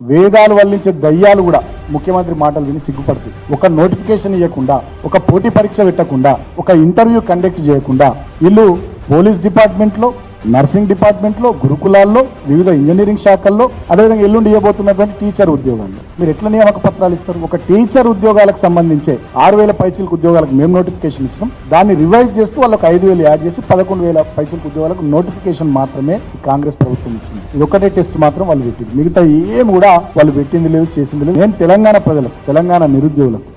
వేదాలు వల్లించే దయ్యాలు కూడా ముఖ్యమంత్రి మాటలు విని సిగ్గుపడతాయి ఒక నోటిఫికేషన్ ఇవ్వకుండా ఒక పోటీ పరీక్ష పెట్టకుండా ఒక ఇంటర్వ్యూ కండక్ట్ చేయకుండా వీళ్ళు పోలీస్ డిపార్ట్మెంట్లో నర్సింగ్ డిపార్ట్మెంట్లో గురుకులాల్లో వివిధ ఇంజనీరింగ్ శాఖల్లో అదేవిధంగా ఎల్లుండి ఇవ్వబోతున్నటువంటి టీచర్ ఉద్యోగాల్లో. మీరు ఎట్లా నియామక పత్రాలు ఇస్తారు? ఒక టీచర్ ఉద్యోగాలకు సంబంధించే ఆరు వేల పైచిలకు ఉద్యోగాలకు మేము నోటిఫికేషన్ ఇచ్చినాం. దాన్ని రివైజ్ చేస్తూ వాళ్ళకి ఐదు వేలు యాడ్ చేసి పదకొండు వేల పైచిలకు ఉద్యోగాలకు నోటిఫికేషన్ మాత్రమే కాంగ్రెస్ ప్రభుత్వం ఇచ్చింది. ఇది ఒకటే టెస్ట్ మాత్రం వాళ్ళు పెట్టింది. మిగతా ఏం కూడా వాళ్ళు పెట్టింది లేదు చేసింది లేదు. నేను తెలంగాణ ప్రజలకు తెలంగాణ నిరుద్యోగులకు